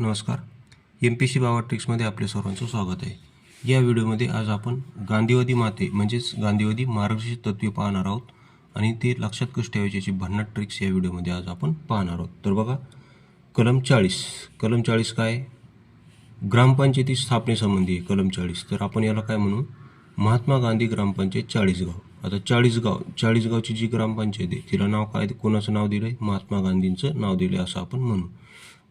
नमस्कार. M P C बाबा ट्रिक्समध्ये आपले सर्वांचं स्वागत आहे. या व्हिडिओमध्ये आज आपण गांधीवादी माते म्हणजेच गांधीवादी मार्गदर्शक तत्त्वे पाहणार आहोत आणि ते लक्षात कशी ठेवायची भन्नाट ट्रिक्स या व्हिडिओमध्ये आज आपण पाहणार आहोत. तर बघा कलम चाळीस. कलम चाळीस काय? ग्रामपंचायती स्थापनेसंबंधी आहे कलम चाळीस. तर आपण याला काय म्हणू? महात्मा गांधी ग्रामपंचायत चाळीसगाव. आता चाळीसगाव चाळीसगावची जी ग्रामपंचायत आहे तिला नाव काय? कोणाचं नाव दिलं आहे महात्मा गांधींचं नाव दिलं आहे असं आपण म्हणू.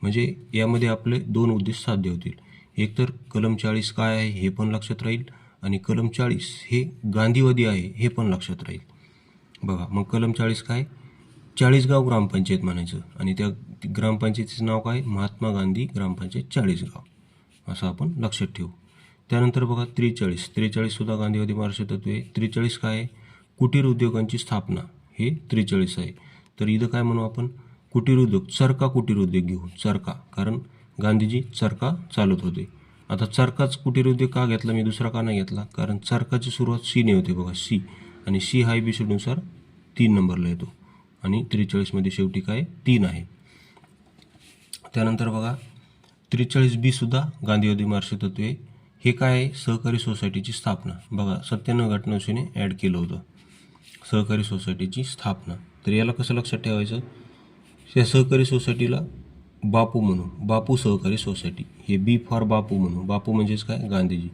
म्हणजे यामध्ये आपले दोन उद्देश साध्य होतील. एकतर कलम चाळीस काय आहे हे पण लक्षात राहील आणि कलम चाळीस हे गांधीवादी आहे हे पण लक्षात राहील. बघा मग कलम चाळीस काय? चाळीसगाव ग्रामपंचायत म्हणायचं आणि त्या ग्रामपंचायतीचं नाव काय? महात्मा गांधी ग्रामपंचायत चाळीसगाव. असं आपण लक्षात ठेवू. त्यानंतर बघा त्रेचाळीस. त्रेचाळीससुद्धा गांधीवादी महाराष्ट्र तत्व आहे. त्रेचाळीस काय आहे? कुटीर उद्योगांची स्थापना. हे त्रेचाळीस आहे. तर इथं काय म्हणू आपण? कुटीर उद्योग चरका कुटीर उद्योग घेऊ चरका कारण गांधीजी चरका चालत होते. आता चरकाच कुटीर उद्योग का घेतला? मी दुसरा का नाही घेतला? कारण चरकाची सुरुवात सीने होते बघा सी. आणि सी हा एबीसीनुसार तीन नंबरला येतो. आणि त्रेचाळीसमध्ये शेवटी काय? तीन आहे. त्यानंतर बघा त्रेचाळीस बी सुद्धा गांधीवादी मार्क्स आहे हे काय आहे? सहकारी सोसायटीची स्थापना. बघा सत्त्याण्णव घटनाशीने ॲड केलं होतं. सहकारी सोसायटीची स्थापना. तर याला कसं लक्षात ठेवायचं? या सहकारी सोसायटीला बापू म्हणू बापू सहकारी सोसायटी. हे बी फॉर बापू म्हणू बापू म्हणजेच काय? गांधीजी.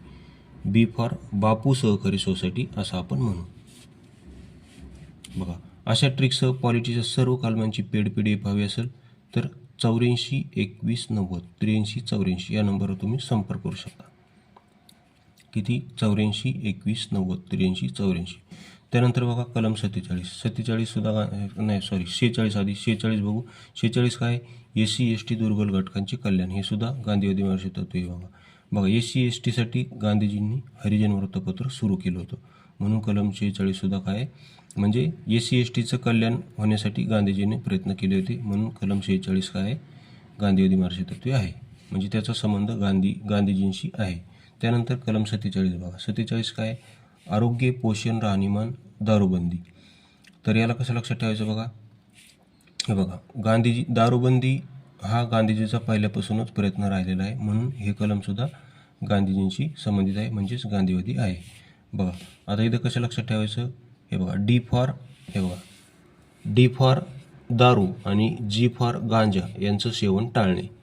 बी फॉर बापू सहकारी सोसायटी असं आपण म्हणू. बघा अशा ट्रिकसह पॉलिटीच्या सर्व कलमांची पेड पी डी एफ हवी असेल तर चौऱ्याऐंशी एकवीस नव्वद त्र्याऐंशी चौऱ्याऐंशी या नंबरवर तुम्ही संपर्क करू शकता. किती? चौऱ्याऐंशी एकवीस नव्वद त्र्याऐंशी चौऱ्याऐंशी. त्यानंतर बघा कलम सत्तेचाळीस. सत्तेचाळीससुद्धा नाही सॉरी शेहेचाळीस आधी. शेहेचाळीस बघू. शेहेचाळीस काय? एस सी एस टी दुर्बल घटकांचे कल्याण. हे सुद्धा गांधीवादी मार्गदर्शक तत्व हे बघा. बघा एस सी एस टीसाठी गांधीजींनी हरिजन वृत्तपत्र सुरू केलं होतं. म्हणून कलम शेहेचाळीससुद्धा काय? आहे? म्हणजे एस सी एस टीचं कल्याण होण्यासाठी गांधीजींनी प्रयत्न केले होते. म्हणून कलम शेहेचाळीस काय? गांधीवादी मार्गदर्शक तत्वे आहे. म्हणजे त्याचा संबंध गांधी गांधीजींशी आहे. त्यानंतर कलम सत्तेचाळीस बघा. सत्तेचाळीस काय? आरोग्य पोषण राहणीमान दारूबंदी. तर याला कसं लक्षात ठेवायचं बघा? हे बघा. गांधीजी दारूबंदी हा गांधीजीचा पहिल्यापासूनच प्रयत्न राहिलेला आहे. म्हणून हे कलमसुद्धा गांधीजींशी संबंधित आहे. म्हणजेच गांधीवादी आहे. बघा. आता इथं कसं लक्षात ठेवायचं? हे बघा. डी फॉर हे बघा. डी फॉर दारू आणि जी फॉर गांजा यांचं सेवन टाळणे.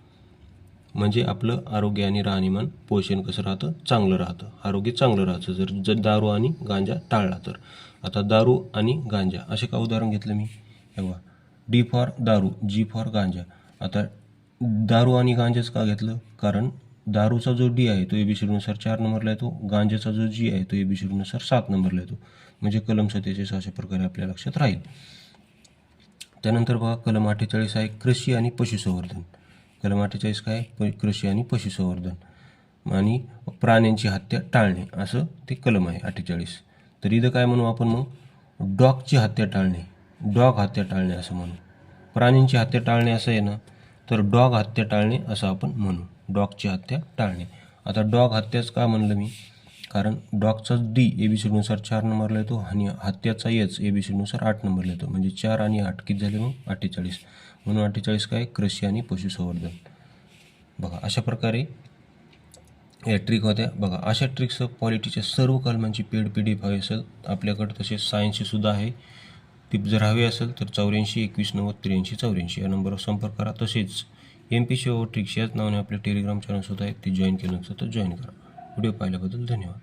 म्हणजे आपलं आरोग्य आणि राहणीमान पोषण कसं राहतं? चांगलं राहतं. आरोग्य चांगलं राहतं जर जर दारू आणि गांजा टाळला तर. आता दारू आणि गांजा असे का उदाहरण घेतलं मी? हे डी फॉर दारू जी फॉर गांजा. आता दारू आणि गांजाच का घेतलं? कारण दारूचा जो डी आहे तो ए बी एबीसीडीनुसार चार नंबरला येतो. गांजाचा जो जी आहे तो ए बी एबीसीडीनुसार सात नंबरला येतो. म्हणजे कलम सत्तेचाळीस अशा प्रकारे आपल्या लक्षात राहील. त्यानंतर बघा कलम अठ्ठेचाळीस आहे कृषी आणि पशुसंवर्धन. कलम अठ्ठेचाळीस काय? प- कृषी आणि पशुसंवर्धन. आणि प्राण्यांची हत्या टाळणे. असं ते कलम आहे अठ्ठेचाळीस. तर इथं काय म्हणू आपण मग? डॉगची हत्या टाळणे. डॉग हत्या टाळणे असं म्हणू. प्राण्यांची हत्या टाळणे असं आहे ना तर डॉग हत्या टाळणे असं आपण म्हणू. डॉगची हत्या टाळणे. आता डॉग हत्याच का म्हणलं मी? कारण डॉगचा डी ए बी सीनुसार चार नंबरला येतो आणि हत्याचा एच ए बी सीनुसार आठ नंबरला येतो म्हणजे चार आणि आठ. किती झाले मग? अठ्ठेचाळीस. म्हणून अठ्ठेचाळीस काय? कृषी आणि पशुसंवर्धन. बघा अशा प्रकारे या ट्रिक होत्या. बघा अशा ट्रिक्स पॉलिटीच्या सर्व कलमांची पेड पी डी एफ हवी असेल आपल्याकडे तसेच सायन्सची सुद्धा आहे. ती जर हवी असेल तर चौऱ्याऐंशी एकवीस नव्वद त्र्याऐंशी चौऱ्याऐंशी या नंबरवर संपर्क करा. तसेच M P C O tricks याच नावाने आपले टेलिग्राम चॅनलसुद्धा आहे ते जॉईन केलं नसेल तर जॉईन करा. व्हिडिओ पाहिल्याबद्दल धन्यवाद.